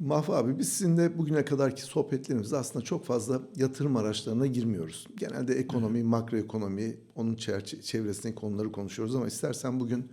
Mahfi abi biz sizinle bugüne kadarki sohbetlerimizde aslında çok fazla yatırım araçlarına girmiyoruz. Genelde ekonomi, makroekonomi, onun çevresindeki konuları konuşuyoruz ama istersen bugün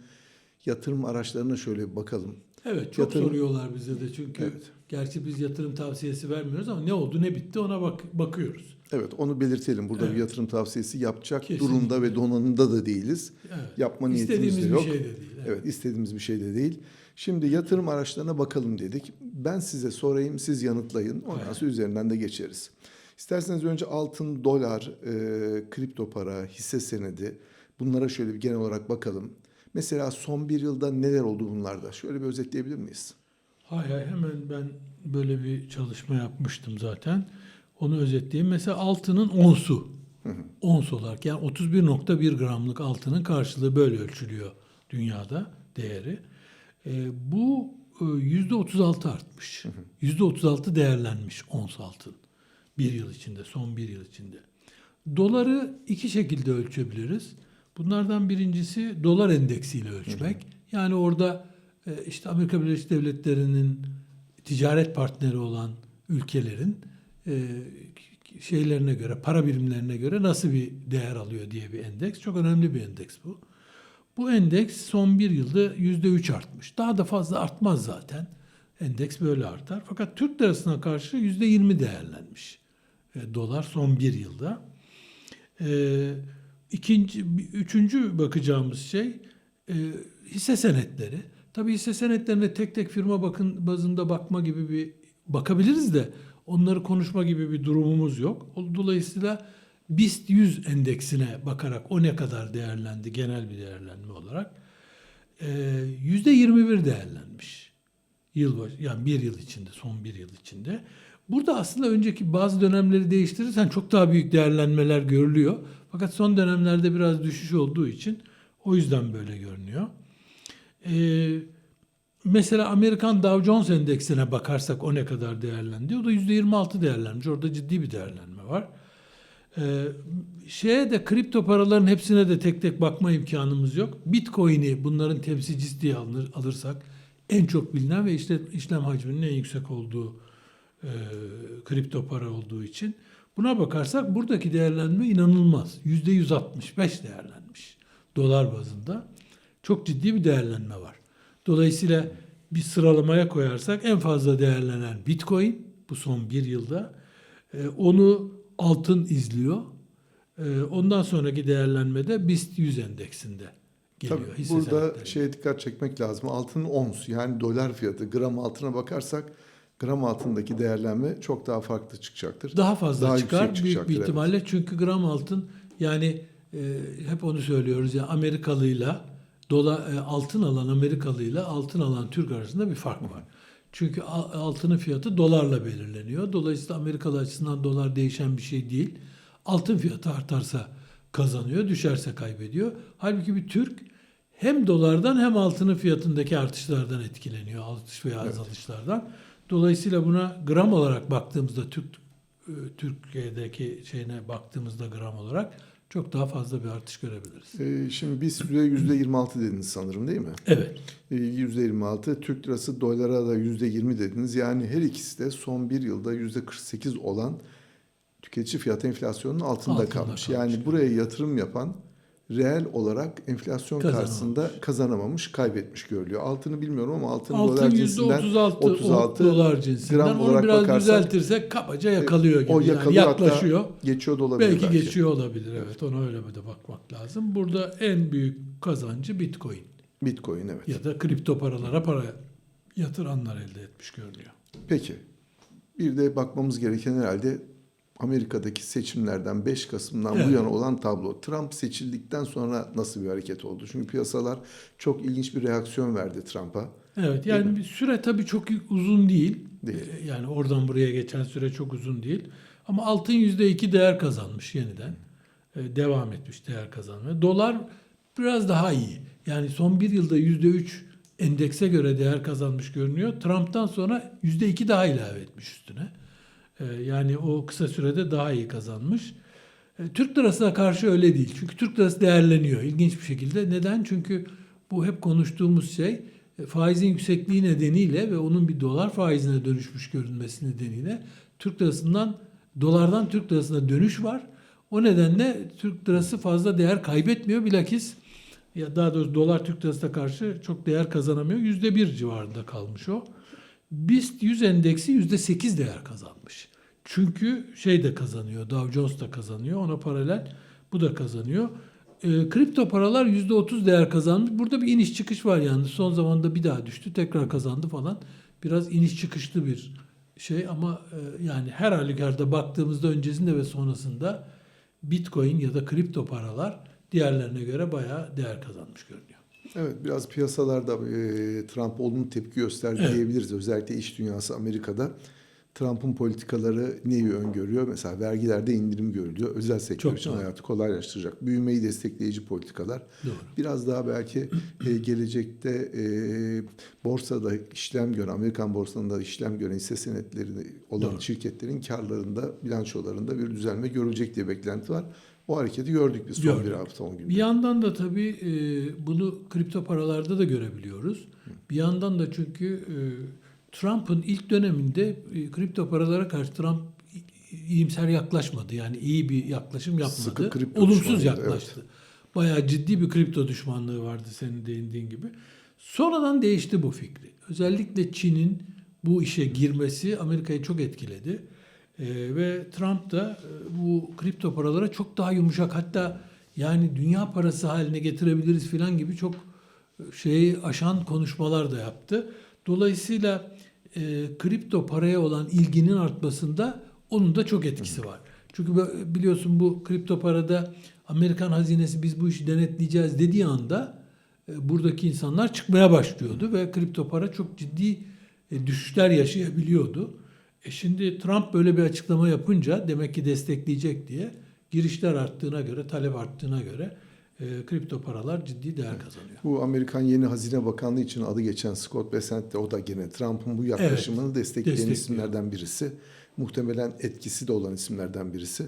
yatırım araçlarına şöyle bir bakalım. Evet çok Yatırım- soruyorlar bize de çünkü Evet. gerçi biz yatırım tavsiyesi vermiyoruz ama ne oldu ne bitti ona bak bakıyoruz. Evet onu belirtelim. Burada bir Evet. yatırım tavsiyesi yapacak Kesinlikle. durumda ve donanımda da değiliz. Evet. Yapma niyetimiz İstediğimiz de bir yok. şey de değil. Evet. Evet istediğimiz bir şey de değil. Şimdi yatırım araçlarına bakalım dedik. Ben size sorayım, siz yanıtlayın. Ondan Evet. sonra üzerinden de geçeriz. İsterseniz önce altın, dolar, e, kripto para, hisse senedi bunlara şöyle bir genel olarak bakalım. Mesela son bir yılda neler oldu bunlarda? Şöyle bir özetleyebilir miyiz? Hay hay hemen ben böyle bir çalışma yapmıştım zaten. Onu özetleyeyim. Mesela altının onsu. Ons olarak yani 31.1 gramlık altının karşılığı böyle ölçülüyor dünyada değeri. Ee, bu e, %36 artmış. %36 değerlenmiş ons altın. Bir yıl içinde, son bir yıl içinde. Doları iki şekilde ölçebiliriz. Bunlardan birincisi dolar endeksiyle ölçmek. Yani orada e, işte Amerika Birleşik Devletleri'nin ticaret partneri olan ülkelerin e, şeylerine göre, para birimlerine göre nasıl bir değer alıyor diye bir endeks. Çok önemli bir endeks bu. Bu endeks son bir yılda yüzde üç artmış. Daha da fazla artmaz zaten. Endeks böyle artar. Fakat Türk lirasına karşı yüzde yirmi değerlenmiş. E, dolar son bir yılda. E, ikinci, üçüncü bakacağımız şey e, hisse senetleri. Tabii hisse senetlerine tek tek firma bakın bazında bakma gibi bir bakabiliriz de onları konuşma gibi bir durumumuz yok. Dolayısıyla BIST 100 endeksine bakarak o ne kadar değerlendi genel bir değerlenme olarak e, yüzde 21 değerlenmiş. Yıl baş, yani bir yıl içinde, son bir yıl içinde. Burada aslında önceki bazı dönemleri değiştirirsen çok daha büyük değerlenmeler görülüyor. Fakat son dönemlerde biraz düşüş olduğu için o yüzden böyle görünüyor. Ee, mesela Amerikan Dow Jones endeksine bakarsak o ne kadar değerlendi? O da %26 değerlenmiş. Orada ciddi bir değerlenme var. Ee, şeye de kripto paraların hepsine de tek tek bakma imkanımız yok. Bitcoin'i bunların temsilcisi diye alır, alırsak en çok bilinen ve işte işlem hacminin en yüksek olduğu e, kripto para olduğu için buna bakarsak buradaki değerlenme inanılmaz. Yüzde 165 değerlenmiş dolar bazında. Çok ciddi bir değerlenme var. Dolayısıyla bir sıralamaya koyarsak en fazla değerlenen Bitcoin bu son bir yılda. E, onu altın izliyor. E, ondan sonraki değerlenmede BIST 100 endeksinde geliyor. Tabii burada şeye dikkat çekmek lazım. Altının ons yani dolar fiyatı gram altına bakarsak gram altındaki değerlenme çok daha farklı çıkacaktır. Daha fazla Daha çıkar büyük bir ihtimalle çünkü gram altın yani e, hep onu söylüyoruz ya Amerikalıyla dola e, altın alan Amerikalıyla altın alan Türk arasında bir fark var. Çünkü altının fiyatı dolarla belirleniyor. Dolayısıyla Amerikalı açısından dolar değişen bir şey değil. Altın fiyatı artarsa kazanıyor, düşerse kaybediyor. Halbuki bir Türk hem dolardan hem altının fiyatındaki artışlardan etkileniyor. Artış veya Evet. azalışlardan. Dolayısıyla buna gram olarak baktığımızda Türk e, Türkiye'deki şeyine baktığımızda gram olarak çok daha fazla bir artış görebiliriz. Ee, şimdi biz yüzde 26 dediniz sanırım değil mi? Evet. Ee, %26, Türk lirası dolara da %20 dediniz. Yani her ikisi de son bir yılda %48 olan tüketici fiyat enflasyonunun altında, Altında kalmış. kalmış, Yani buraya yatırım yapan reel olarak enflasyon Kazanamamış. karşısında kazanamamış, kaybetmiş görülüyor. Altını bilmiyorum ama altın, Altın dolar cinsinden 36, 36 dolar cinsinden. gram Onu olarak biraz bakarsak- düzeltirsek kabaca yakalıyor gibi. o yani yakalıyor hatta yaklaşıyor. geçiyor da olabilir Belki, belki. geçiyor olabilir. Evet. Ona öyle de bakmak lazım. Burada en büyük kazancı Bitcoin Bitcoin evet. ya da kripto paralara para yatıranlar elde etmiş görünüyor. Peki. Bir de bakmamız gereken herhalde Amerika'daki seçimlerden 5 Kasım'dan bu Evet. yana olan tablo. Trump seçildikten sonra nasıl bir hareket oldu? Çünkü piyasalar çok ilginç bir reaksiyon verdi Trump'a. Evet yani bir süre tabii çok uzun değil. Değil. Ee, Yani oradan buraya geçen süre çok uzun değil. Ama altın yüzde iki değer kazanmış yeniden. Ee, Devam etmiş değer kazanmaya. Dolar biraz daha iyi. Yani son bir yılda yüzde üç endekse göre değer kazanmış görünüyor. Trump'tan sonra yüzde iki daha ilave etmiş üstüne. Ee, Yani o kısa sürede daha iyi kazanmış. Ee, Türk lirasına karşı öyle değil. Çünkü Türk lirası değerleniyor ilginç bir şekilde. Neden? Çünkü bu hep konuştuğumuz şey e, faizin yüksekliği nedeniyle ve onun bir dolar faizine dönüşmüş görünmesi nedeniyle Türk lirasından dolardan Türk lirasına dönüş var. O nedenle Türk lirası fazla değer kaybetmiyor. Bilakis ya daha doğrusu dolar Türk lirasına karşı çok değer kazanamıyor. Yüzde bir civarında kalmış o. BIST 100 endeksi yüzde sekiz değer kazanmış. Çünkü şey de kazanıyor. Dow Jones da kazanıyor. Ona paralel bu da kazanıyor. E, kripto paralar yüzde otuz değer kazanmış. Burada bir iniş çıkış var yani. Son zamanda bir daha düştü. Tekrar kazandı falan. Biraz iniş çıkışlı bir şey ama e, yani her halükarda baktığımızda öncesinde ve sonrasında Bitcoin ya da kripto paralar diğerlerine göre bayağı değer kazanmış görünüyor. Evet biraz piyasalarda e, Trump olumlu tepki gösterdi diyebiliriz. Özellikle iş dünyası Amerika'da. Trump'ın politikaları neyi öngörüyor? Mesela vergilerde indirim görülüyor. Özel sektör Çok için doğru. hayatı kolaylaştıracak. Büyümeyi destekleyici politikalar. Doğru. Biraz daha belki e, gelecekte e, borsada işlem gören, Amerikan borsasında işlem gören hisse senetleri olan Doğru. şirketlerin karlarında, bilançolarında bir düzelme görülecek diye beklenti var. O hareketi gördük biz son Gördük. bir hafta, on günde. Bir yandan da tabii e, bunu kripto paralarda da görebiliyoruz. Bir yandan da çünkü e, Trump'ın ilk döneminde e, kripto paralara karşı Trump iyimser yaklaşmadı. Yani iyi bir yaklaşım yapmadı. Sıkı kripto Olumsuz yaklaştı. Bayağı ciddi bir kripto düşmanlığı vardı senin değindiğin gibi. Sonradan değişti bu fikri. Özellikle Çin'in bu işe girmesi Amerika'yı çok etkiledi. Ee, ve Trump da e, bu kripto paralara çok daha yumuşak hatta yani dünya parası haline getirebiliriz falan gibi çok e, şeyi aşan konuşmalar da yaptı. Dolayısıyla e, kripto paraya olan ilginin artmasında onun da çok etkisi var. Çünkü biliyorsun bu kripto parada Amerikan hazinesi biz bu işi denetleyeceğiz dediği anda e, buradaki insanlar çıkmaya başlıyordu ve kripto para çok ciddi e, düşüşler yaşayabiliyordu. E şimdi Trump böyle bir açıklama yapınca demek ki destekleyecek diye girişler arttığına göre, talep arttığına göre e, kripto paralar ciddi değer kazanıyor. Bu Amerikan yeni Hazine Bakanlığı için adı geçen Scott Bessent de o da gene Trump'ın bu yaklaşımını destekleyen destekliyor. isimlerden birisi. Muhtemelen etkisi de olan isimlerden birisi.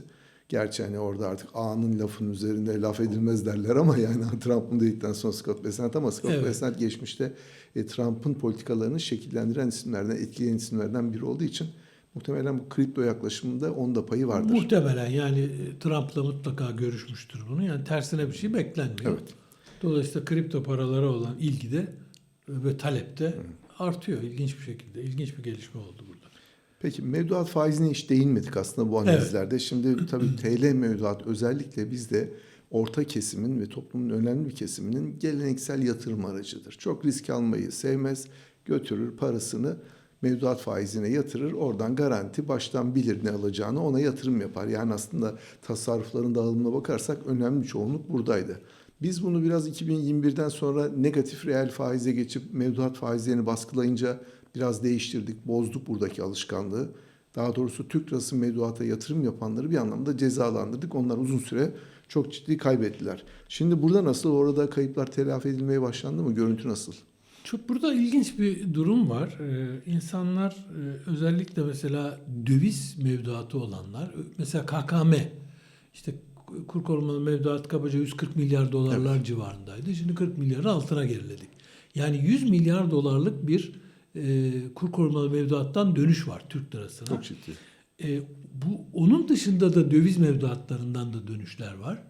Gerçi hani orada artık A'nın lafın üzerinde laf edilmez derler ama yani Trump'ın dedikten sonra Scott Bessent ama Scott Evet. Bessent geçmişte e, Trump'ın politikalarını şekillendiren isimlerden, etkileyen isimlerden biri olduğu için muhtemelen bu kripto yaklaşımında onun da payı vardır. Muhtemelen yani e, Trump'la mutlaka görüşmüştür bunu. Yani tersine bir şey beklenmiyor. Evet. Dolayısıyla kripto paralara olan ilgi de ve talep de artıyor ilginç bir şekilde. İlginç bir gelişme oldu burada. Peki mevduat faizine hiç değinmedik aslında bu analizlerde. Şimdi tabii TL mevduat özellikle bizde orta kesimin ve toplumun önemli bir kesiminin geleneksel yatırım aracıdır. Çok risk almayı sevmez, götürür parasını mevduat faizine yatırır. Oradan garanti baştan bilir ne alacağını ona yatırım yapar. Yani aslında tasarrufların dağılımına bakarsak önemli çoğunluk buradaydı. Biz bunu biraz 2021'den sonra negatif reel faize geçip mevduat faizlerini baskılayınca biraz değiştirdik, bozduk buradaki alışkanlığı. Daha doğrusu Türk lirası mevduata yatırım yapanları bir anlamda cezalandırdık. Onlar uzun süre çok ciddi kaybettiler. Şimdi burada nasıl? Orada kayıplar telafi edilmeye başlandı mı? Görüntü nasıl? Çok burada ilginç bir durum var. Ee, insanlar e, özellikle mesela döviz mevduatı olanlar, mesela KKM, işte kur korumalı mevduat kabaca 140 milyar dolarlar civarındaydı. Şimdi 40 milyarın altına geriledik. Yani 100 milyar dolarlık bir e, kur korumalı mevduattan dönüş var Türk lirasına. Çok ciddi. E, bu onun dışında da döviz mevduatlarından da dönüşler var.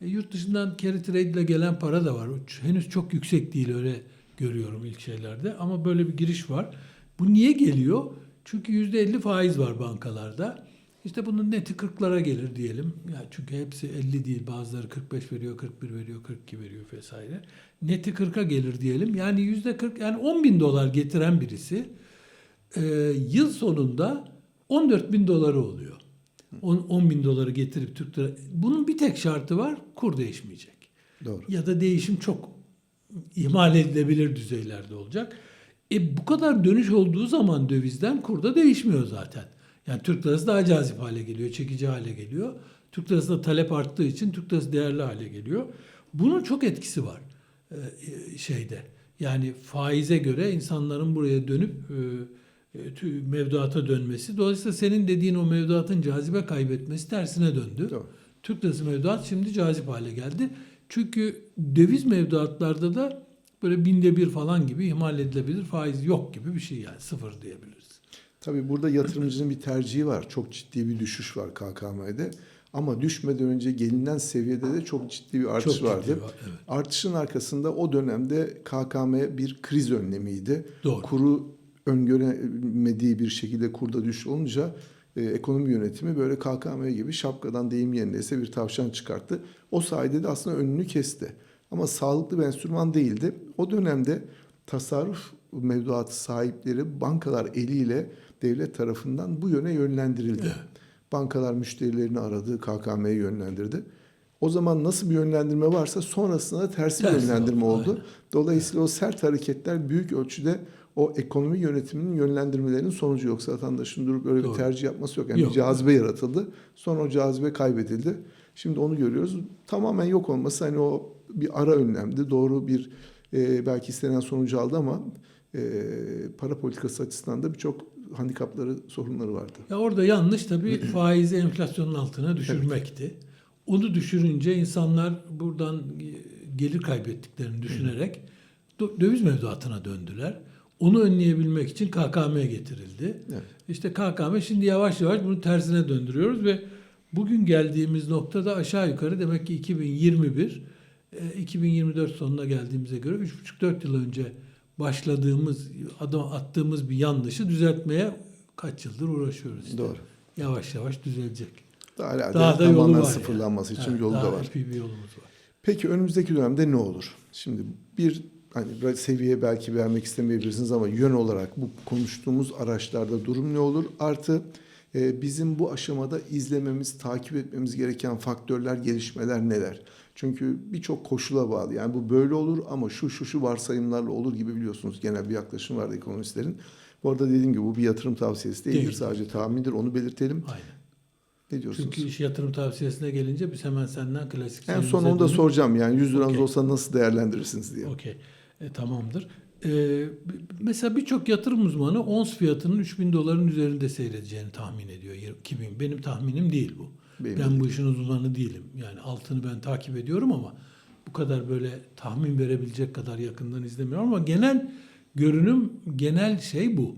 E, yurt dışından carry trade ile gelen para da var. Henüz çok yüksek değil öyle görüyorum ilk şeylerde ama böyle bir giriş var. Bu niye geliyor? Çünkü %50 faiz var bankalarda. İşte bunun neti 40'lara gelir diyelim. Ya çünkü hepsi 50 değil. Bazıları 45 veriyor, 41 veriyor, 42 veriyor vesaire. Neti 40'a gelir diyelim. Yani %40 yani 10 bin dolar getiren birisi e, yıl sonunda 14 bin doları oluyor. 10, 10 bin doları getirip Türk lira. Bunun bir tek şartı var. Kur değişmeyecek. Doğru. Ya da değişim çok ihmal edilebilir düzeylerde olacak. E bu kadar dönüş olduğu zaman dövizden kur da değişmiyor zaten. Yani Türk lirası daha cazip hale geliyor, çekici hale geliyor. Türk lirasında talep arttığı için Türk lirası değerli hale geliyor. Bunun çok etkisi var e, şeyde. Yani faize göre insanların buraya dönüp e, e, mevduata dönmesi. Dolayısıyla senin dediğin o mevduatın cazibe kaybetmesi tersine döndü. Doğru. Türk lirası mevduat şimdi cazip hale geldi. Çünkü döviz mevduatlarda da böyle binde bir falan gibi ihmal edilebilir. Faiz yok gibi bir şey yani sıfır diyebiliriz. Tabii burada yatırımcının bir tercihi var. Çok ciddi bir düşüş var KKM'de. Ama düşmeden önce gelinen seviyede de çok ciddi bir artış Çok ciddi vardı. var, evet. Artışın arkasında o dönemde KKM bir kriz önlemiydi. Doğru. Kuru öngöremediği bir şekilde kurda düş olunca e, ekonomi yönetimi böyle KKM gibi şapkadan deyim yerindeyse bir tavşan çıkarttı. O sayede de aslında önünü kesti. Ama sağlıklı bir enstrüman değildi. O dönemde tasarruf mevduatı sahipleri bankalar eliyle devlet tarafından bu yöne yönlendirildi. Bankalar müşterilerini aradı, KKM'ye yönlendirdi. O zaman nasıl bir yönlendirme varsa sonrasında da tersi bir yönlendirme oldu. Dolayısıyla o sert hareketler büyük ölçüde o ekonomi yönetiminin yönlendirmelerinin sonucu yoksa vatandaşın durup öyle Doğru. bir tercih yapması yok. Yani Yok. bir cazibe yaratıldı. Sonra o cazibe kaybedildi. Şimdi onu görüyoruz. Tamamen yok olması hani o bir ara önlemdi. Doğru bir e, belki istenen sonucu aldı ama e, para politikası açısından da birçok handikapları, sorunları vardı. Ya orada yanlış tabii faizi enflasyonun altına düşürmekti. Onu düşürünce insanlar buradan e, gelir kaybettiklerini düşünerek dö- döviz mevduatına döndüler. Onu önleyebilmek için KKM getirildi. Evet. İşte KKM şimdi yavaş yavaş bunu tersine döndürüyoruz ve bugün geldiğimiz noktada aşağı yukarı demek ki 2021 e, 2024 sonuna geldiğimize göre 3,5-4 yıl önce başladığımız adım attığımız bir yanlışı düzeltmeye kaç yıldır uğraşıyoruz işte. Doğru. Yavaş yavaş düzelecek. Daha, hala Daha da yolu var. sıfırlanması yani. için Evet, yolu daha da var. bir yolumuz var. Peki önümüzdeki dönemde ne olur? Şimdi bir hani seviye belki vermek istemeyebilirsiniz ama yön olarak bu konuştuğumuz araçlarda durum ne olur? Artı e, bizim bu aşamada izlememiz, takip etmemiz gereken faktörler, gelişmeler neler? Çünkü birçok koşula bağlı. Yani bu böyle olur ama şu şu şu varsayımlarla olur gibi biliyorsunuz genel bir yaklaşım vardı ekonomistlerin. Bu arada dediğim gibi bu bir yatırım tavsiyesi değildir. Değil. Sadece tahmindir. Onu belirtelim. Aynen. Ne diyorsunuz? Çünkü iş yatırım tavsiyesine gelince biz hemen senden klasik en son onu da dönüp- soracağım. Yani 100 liranız Okey. olsa nasıl değerlendirirsiniz diye. Okey. E, tamamdır. E, mesela birçok yatırım uzmanı ons fiyatının 3000 doların üzerinde seyredeceğini tahmin ediyor. 2000. Benim tahminim değil bu. Benim ben de bu işin uzmanı değilim. Yani altını ben takip ediyorum ama bu kadar böyle tahmin verebilecek kadar yakından izlemiyorum ama genel görünüm, genel şey bu.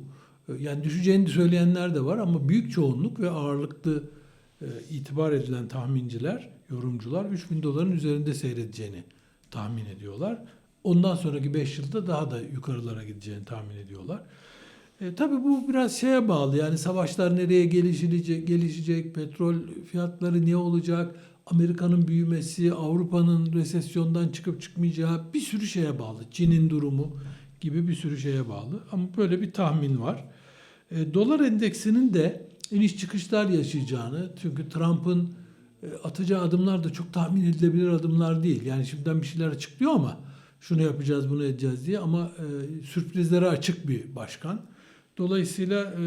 E, Yani düşeceğini söyleyenler de var ama büyük çoğunluk ve ağırlıklı e, itibar edilen tahminciler, yorumcular 3000 doların üzerinde seyredeceğini tahmin ediyorlar. Ondan sonraki 5 yılda daha da yukarılara gideceğini tahmin ediyorlar. E, tabii bu biraz şeye bağlı. Yani savaşlar nereye gelişecek, gelişecek, petrol fiyatları ne olacak, Amerika'nın büyümesi, Avrupa'nın resesyondan çıkıp çıkmayacağı bir sürü şeye bağlı. Çin'in durumu gibi bir sürü şeye bağlı. Ama böyle bir tahmin var. E, dolar endeksinin de iniş çıkışlar yaşayacağını, çünkü Trump'ın e, atacağı adımlar da çok tahmin edilebilir adımlar değil. Yani şimdiden bir şeyler açıklıyor ama şunu yapacağız, bunu edeceğiz diye ama e, sürprizlere açık bir başkan. Dolayısıyla e,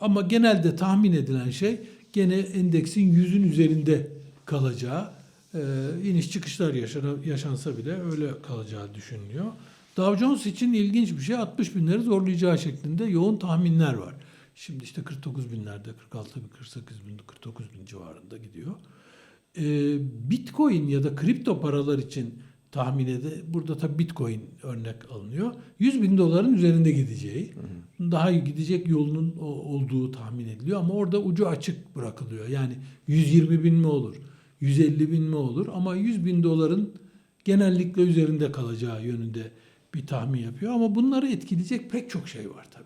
ama genelde tahmin edilen şey gene endeksin yüzün üzerinde kalacağı, e, iniş çıkışlar yaşana- yaşansa bile öyle kalacağı düşünülüyor. Dow Jones için ilginç bir şey 60 binleri zorlayacağı şeklinde yoğun tahminler var. Şimdi işte 49 binlerde, 46 bin, 48 bin, 49 bin civarında gidiyor. Ee, Bitcoin ya da kripto paralar için tahmin ede burada tabii Bitcoin örnek alınıyor. 100 bin doların üzerinde gideceği, daha iyi gidecek yolunun olduğu tahmin ediliyor ama orada ucu açık bırakılıyor. Yani 120 bin mi olur, 150 bin mi olur ama 100 bin doların genellikle üzerinde kalacağı yönünde bir tahmin yapıyor. Ama bunları etkileyecek pek çok şey var tabii.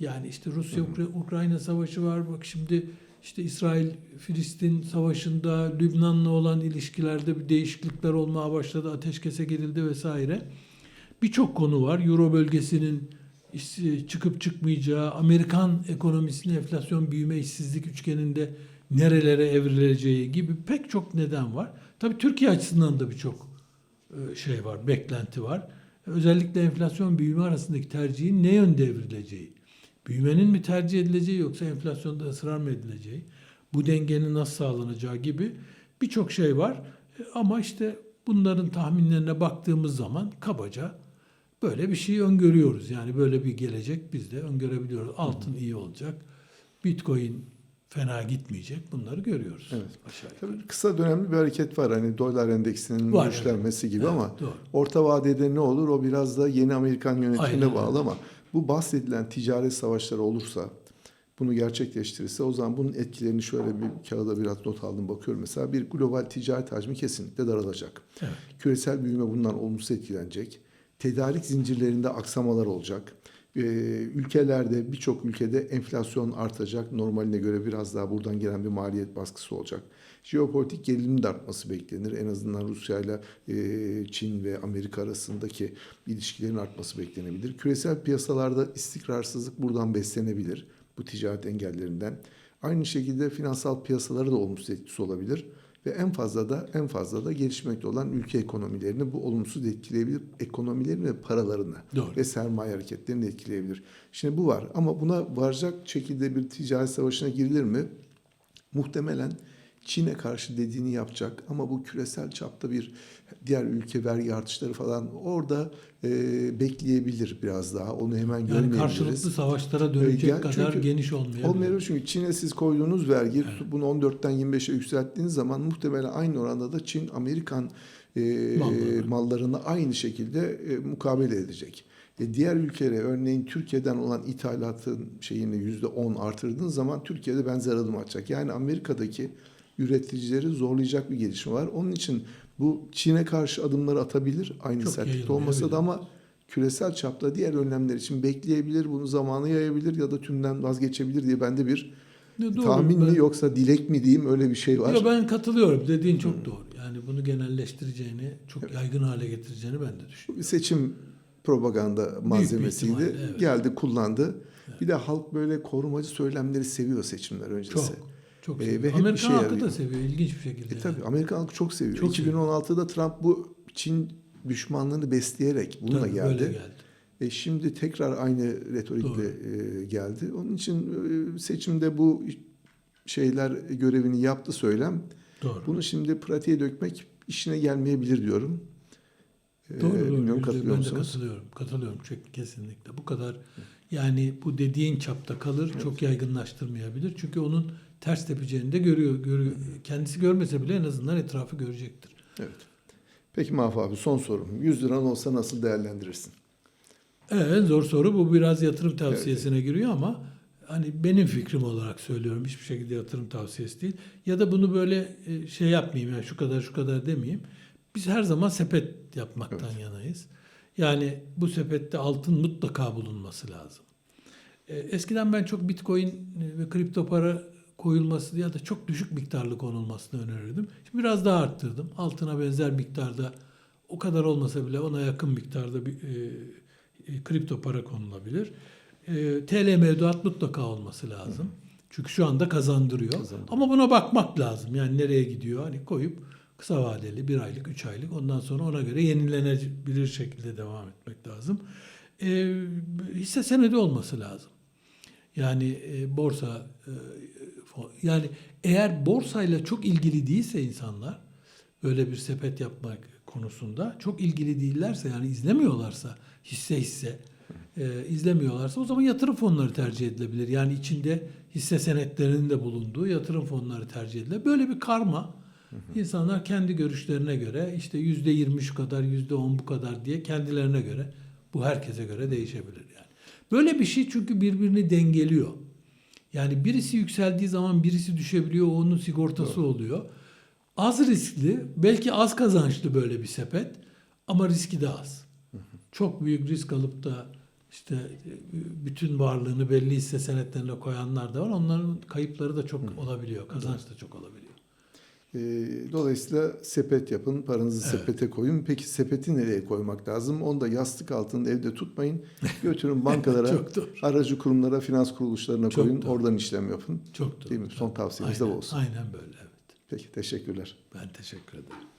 Yani işte Rusya-Ukrayna savaşı var. Bak şimdi işte İsrail-Filistin savaşında Lübnan'la olan ilişkilerde bir değişiklikler olmaya başladı. Ateşkese girildi vesaire. Birçok konu var. Euro bölgesinin çıkıp çıkmayacağı, Amerikan ekonomisinin enflasyon, büyüme, işsizlik üçgeninde nerelere evrileceği gibi pek çok neden var. Tabii Türkiye açısından da birçok e, şey var, beklenti var. Özellikle enflasyon büyüme arasındaki tercihin ne yönde evrileceği. Büyümenin mi tercih edileceği yoksa enflasyonda ısrar mı edileceği. Bu dengenin nasıl sağlanacağı gibi birçok şey var. E, Ama işte bunların tahminlerine baktığımız zaman kabaca böyle bir şey öngörüyoruz. Yani böyle bir gelecek biz de öngörebiliyoruz. Altın iyi olacak. Bitcoin fena gitmeyecek. Bunları görüyoruz. Evet. Aşağı. Tabii kısa dönemli bir hareket var. Hani dolar endeksinin Var, güçlenmesi gibi Evet, ama doğru. orta vadede ne olur? O biraz da yeni Amerikan yönetimine Aynen bağlı ama bu bahsedilen ticaret savaşları olursa bunu gerçekleştirirse o zaman bunun etkilerini şöyle bir kağıda biraz not aldım bakıyorum. Mesela bir global ticaret hacmi kesinlikle daralacak. Evet. Küresel büyüme bundan olumsuz etkilenecek. Tedarik zincirlerinde aksamalar olacak. Ee, ülkelerde birçok ülkede enflasyon artacak. Normaline göre biraz daha buradan gelen bir maliyet baskısı olacak. Jeopolitik gerilimin de artması beklenir. En azından Rusya ile e, Çin ve Amerika arasındaki ilişkilerin artması beklenebilir. Küresel piyasalarda istikrarsızlık buradan beslenebilir bu ticaret engellerinden. Aynı şekilde finansal piyasalara da olumsuz etkisi olabilir ve en fazla da en fazla da gelişmekte olan ülke ekonomilerini bu olumsuz etkileyebilir. Ekonomilerini ve paralarını Doğru. ve sermaye hareketlerini etkileyebilir. Şimdi bu var ama buna varacak şekilde bir ticaret savaşına girilir mi? Muhtemelen Çin'e karşı dediğini yapacak ama bu küresel çapta bir diğer ülke vergi artışları falan orada e, bekleyebilir biraz daha. Onu hemen Yani görmeyebiliriz. karşılıklı savaşlara dönecek Yani kadar çünkü geniş olmayabilir. Olmayabilir çünkü Çin'e siz koyduğunuz vergi bunu 14'ten 25'e yükselttiğiniz zaman muhtemelen aynı oranda da Çin Amerikan e, Malları. mallarını aynı şekilde e, mukabele edecek. E, diğer ülkelere örneğin Türkiye'den olan ithalatın şeyini yüzde 10 artırdığınız zaman Türkiye'de benzer adım atacak. Yani Amerika'daki üreticileri zorlayacak bir gelişme var. Onun için bu Çin'e karşı adımları atabilir. Aynı Çok sertlikte olmasa da ama küresel çapta diğer önlemler için bekleyebilir, bunu zamanı yayabilir ya da tümden vazgeçebilir diye bende bir Ne doğru, tahmin ben- mi yoksa dilek mi diyeyim öyle bir şey var. Yo, ben katılıyorum. Dediğin çok doğru. Yani bunu genelleştireceğini, çok yaygın hale getireceğini ben de düşünüyorum. Bir seçim propaganda malzemesiydi. ihtimalle, evet. Geldi, kullandı. Bir de halk böyle korumacı söylemleri seviyor seçimler öncesi. Çok. Çok Ee, seviyor. ve hep Amerikan şey halkı da yarıyor. seviyor ilginç bir şekilde. E yani. tabii Amerikan halkı çok seviyor. Çok 2016'da Trump bu Çin düşmanlığını besleyerek bununla Tabii, geldi. Böyle geldi. E şimdi tekrar aynı retorikle e, geldi. Onun için e, seçimde bu şeyler görevini yaptı söylem. Doğru. Bunu şimdi pratiğe dökmek işine gelmeyebilir diyorum. E, Doğru, doğru. bilmiyorum Yüzde- katılıyor ben de katılıyorum. Katılıyorum. Kesinlikle. Bu kadar yani bu dediğin çapta kalır. Çok yaygınlaştırmayabilir. Çünkü onun ters tepeceğini de görüyor. görüyor. Kendisi görmese bile en azından etrafı görecektir. Evet. Peki Mahfi abi son sorum. 100 liran olsa nasıl değerlendirirsin? Evet, zor soru bu biraz yatırım tavsiyesine giriyor ama hani benim fikrim olarak söylüyorum hiçbir şekilde yatırım tavsiyesi değil. Ya da bunu böyle e, şey yapmayayım yani şu kadar şu kadar demeyeyim. Biz her zaman sepet yapmaktan yanayız. Yani bu sepette altın mutlaka bulunması lazım. E, Eskiden ben çok bitcoin e, ve kripto para koyulması ya da çok düşük miktarlı konulmasını önerirdim. Şimdi biraz daha arttırdım. Altına benzer miktarda o kadar olmasa bile ona yakın miktarda bir e, e, kripto para konulabilir. E, TL mevduat mutlaka olması lazım. Çünkü şu anda kazandırıyor. Kazandırıyor. Ama buna bakmak lazım. Yani nereye gidiyor? Hani koyup kısa vadeli, bir aylık, üç aylık ondan sonra ona göre yenilenebilir şekilde devam etmek lazım. E, hisse senedi olması lazım. Yani e, borsa e, yani eğer borsayla çok ilgili değilse insanlar böyle bir sepet yapmak konusunda çok ilgili değillerse yani izlemiyorlarsa hisse hisse e, izlemiyorlarsa o zaman yatırım fonları tercih edilebilir. Yani içinde hisse senetlerinin de bulunduğu yatırım fonları tercih edilebilir. Böyle bir karma insanlar kendi görüşlerine göre işte yüzde yirmi şu kadar yüzde on bu kadar diye kendilerine göre bu herkese göre değişebilir yani. Böyle bir şey çünkü birbirini dengeliyor. Yani birisi yükseldiği zaman birisi düşebiliyor, onun sigortası oluyor. Az riskli, belki az kazançlı böyle bir sepet ama riski de az. Çok büyük risk alıp da işte e, bütün varlığını belli hisse senetlerine koyanlar da var. Onların kayıpları da çok olabiliyor, kazanç da çok olabiliyor. E, dolayısıyla sepet yapın, paranızı Evet. sepete koyun. Peki sepeti nereye koymak lazım? Onu da yastık altında evde tutmayın. Götürün bankalara, aracı kurumlara, finans kuruluşlarına Çok koyun. doğru. Oradan işlem yapın. Çok doğru. Değil mi? Son tavsiyemiz de bu Aynen, olsun. Aynen böyle evet. Peki teşekkürler. Ben teşekkür ederim.